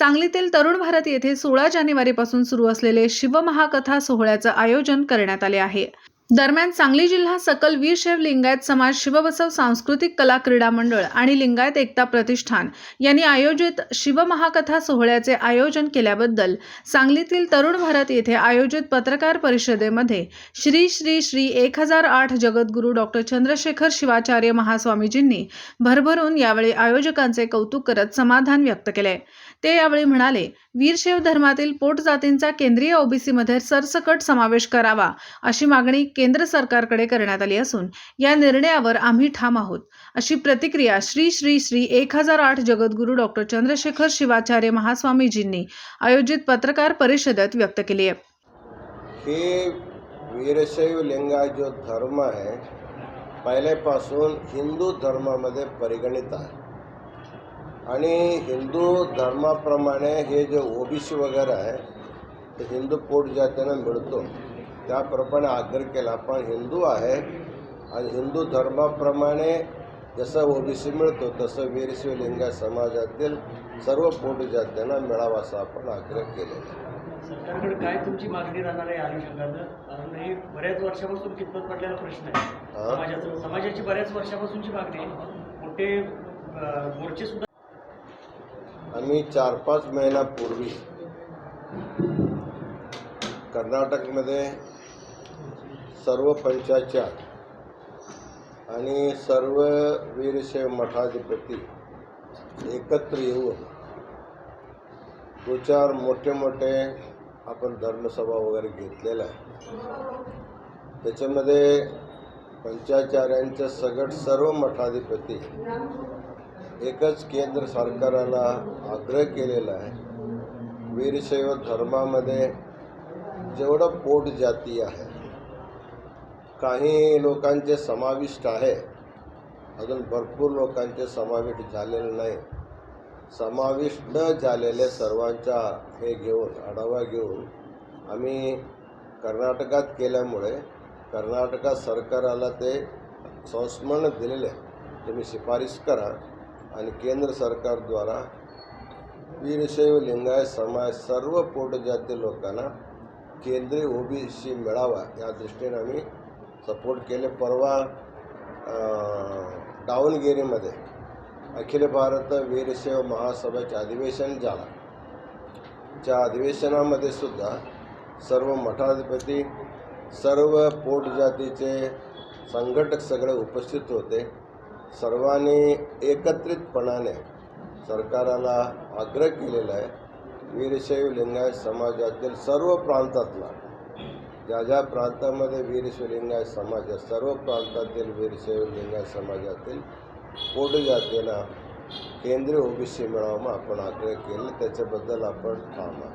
सांगलीतील तरुण भारत येथे सोळा जानेवारीपासून सुरू असलेले शिवमहाकथा सोहळ्याचं आयोजन करण्यात आले आहे. दरम्यान सांगली जिल्हा सकल वीरशैव लिंगायत समाज शिवबसव सांस्कृतिक कला क्रीडा मंडळ आणि लिंगायत एकता प्रतिष्ठान यांनी आयोजित शिवमहाकथा सोहळ्याचे आयोजन केल्याबद्दल सांगलीतील तरुण भारत येथे आयोजित पत्रकार परिषदेमध्ये श्री श्री श्री एक हजार आठ जगद्गुरू डॉक्टर चंद्रशेखर शिवाचार्य महास्वामीजींनी भरभरून यावेळी आयोजकांचे कौतुक करत समाधान व्यक्त केले. ते यावेळी म्हणाले वीरशैव धर्मातील पोट जातींचा केंद्रीय ओबीसीमध्ये सरसकट समावेश करावा अशी मागणी केंद्र सरकारकडे करण्यात आली असून या निर्णयावर आम्ही ठाम आहोत अशी प्रतिक्रिया श्री श्री श्री एक हजार आठ जगद्गुरू डॉक्टर चंद्रशेखर शिवाचार्य महास्वामीजींनी आयोजित पत्रकार परिषदेत व्यक्त केली आहे. हे वीरशैव लिंगा जो धर्म आहे पहिल्यापासून हिंदू धर्मामध्ये परिगणित आहे. आणि हिंदू धर्माप्रमाणे हे जे ओबीसी वगैरे आहे ते हिंदू पोट जातीनं मिळतो. त्याप्रमाणे आग्रह केला. पण हिंदू आहे आणि हिंदू धर्माप्रमाणे जसं ओबीसी मिळतो तसं वीरशैव लिंगायत समाजातील सर्व पोट जात्यांना मिळावा असा आपण आग्रह केलेला सरकारकडे काय तुमची मागणी राहणार आहे अनुषंगानं कारण हे बऱ्याच वर्षापासून कितपत पडलेला प्रश्न आहे. समाजाचं समाजाची बऱ्याच वर्षापासूनची मागणी आहे. मोठे मोर्चे सुद्धा आम्ही चार पाच महिन्यापूर्वी कर्नाटकमध्ये सर्व पंचाचार आणि सर्व वीरशैव मठाधिपती एकत्र येऊन दो चार मोठे मोठे आपण धर्मसभा वगैरे घेतलेल्या आहे. त्याच्यामध्ये पंचाचार्यांच्या सगट सर्व मठाधिपती एकच केंद्र सरकाराला आग्रह केलेला आहे. वीरशैव धर्मामध्ये जेवढं पोट जाती आहे काही लोकांचे समाविष्ट आहे. अजून भरपूर लोकांचे समाविष्ट झालेले नाही. समाविष्ट न झालेले सर्वांच्या हे घेऊन आढावा घेऊन आम्ही कर्नाटकात केल्यामुळे कर्नाटकात सरकाराला ते संस्मरण दिलेले. आहे तुम्ही शिफारस करा आणि केंद्र सरकारद्वारा वीरशैव लिंगायत समाज सर्व पोटजाती लोकांना केंद्रीय ओबीसी मिळावा या दृष्टीने आम्ही सपोर्ट केले. परवा अं, दावणगिरीमध्ये अखिल भारत वीरशैव महासभेचे अधिवेशन झाला. त्या अधिवेशनामध्ये सुद्धा सर्व मठाधिपती सर्व पोट जातीचे संघटक सगळे उपस्थित होते. सर्वांनी एकत्रितपणाने सरकाराला आग्रह केलेला आहे. वीरशैव लिंगायत समाजातील सर्व प्रांतातला ज्या ज्या प्रांतामध्ये वीर शिवलिंगाय समाज सर्व प्रांतातील वीर शिवलिंगाय समाजातील पोट जातीला केंद्रीय ओबीसी मेळावा आपण आग्रह केला. त्याच्याबद्दल आपण थांबा